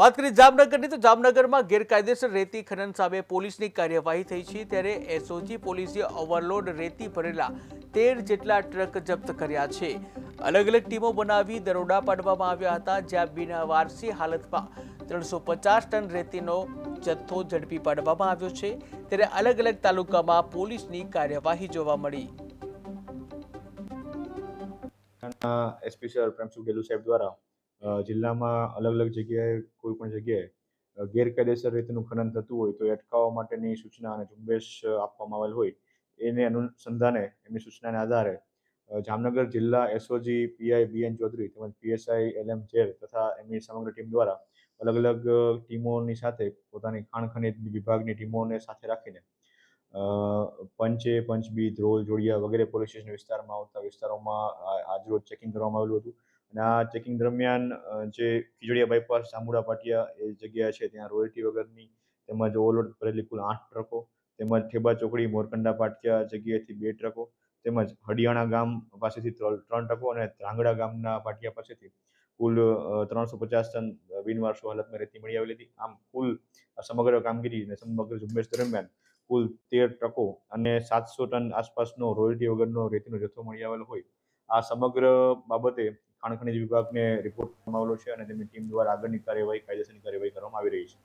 વાત કરીએ જામનગરની, તો જામનગરમાં ગેરકાયદેસર રેતી ખનન સામે પોલીસની કાર્યવાહી થઈ છે. ત્યારે એસઓજી પોલીસે ઓવરલોડ રેતી ભરેલા તેર જેટલા ટ્રક જપ્ત કર્યા છે. અલગ અલગ ટીમો બનાવી દરોડા પાડવામાં આવ્યા હતા, જ્યાં બિના વારસી હાલતમાં ત્રણસો પચાસ ટન રેતીનો જથ્થો ઝડપી પાડવામાં આવ્યો છે. ત્યારે અલગ અલગ તાલુકામાં પોલીસની કાર્યવાહી જોવા મળી. એસપી પ્રેમસુખ ગેલુ સાહેબ દ્વારા જિલ્લામાં અલગ અલગ જગ્યાએ કોઈ પણ જગ્યાએ ગેરકાયદેસર રીતનું ખનન થતું હોય તો અટકાવવા માટેની સૂચના અને ઝુંબેશ આપવામાં આવેલ હોય, એને અનુસંધાને એમની સૂચનાને આધારે જામનગર જિલ્લા SOG PI B N Chaudhary તેમજ પીએસઆઈ એલ એમ જેર તથા એમની સમગ્ર ટીમ દ્વારા અલગ અલગ ટીમોની સાથે પોતાની ખાણ ખનિજ વિભાગની ટીમોને સાથે રાખીને પંચે પંચબી ધ્રોલ, જોડિયા વગેરે પોલીસ સ્ટેશન વિસ્તારમાં આવતા વિસ્તારોમાં આજરોજ ચેકિંગ કરવામાં આવેલું હતું. અને આ ચેકિંગ દરમિયાન જે ખીજડીયા બાયપાસ ચામુડા પાટિયા એ જગ્યા છે, ત્યાં રોયલ્ટી વગરની, તેમજ ઓવરલોડ કરેલી કુલ આઠ ટ્રકો, તેમજ ઠેબા ચોકડી મોરકંડા પાટિયા જગ્યાએથી બે ટ્રકો, તેમજ હડિયાણા ગામ પાસેથી ત્રણ ટ્રકો અને ધ્રાંગડા ગામના પાટિયા પાસેથી કુલ ત્રણસો પચાસ ટન બિનવારસો હાલતમાં રેતી મળી આવેલી હતી. આમ કુલ સમગ્ર કામગીરી અને સમગ્ર ઝુંબેશ દરમિયાન કુલ તેર ટ્રકો અને સાતસો ટન આસપાસનો રોયલ્ટી વગરનો રેતીનો જથ્થો મળી આવેલો હોય. આ સમગ્ર બાબતે ખાણ ખનીજ વિભાગને રિપોર્ટ કરવામાં આવેલો છે અને તેમની ટીમ દ્વારા આગળની કાર્યવાહી, કાયદેસરની કાર્યવાહી કરવામાં આવી રહી છે.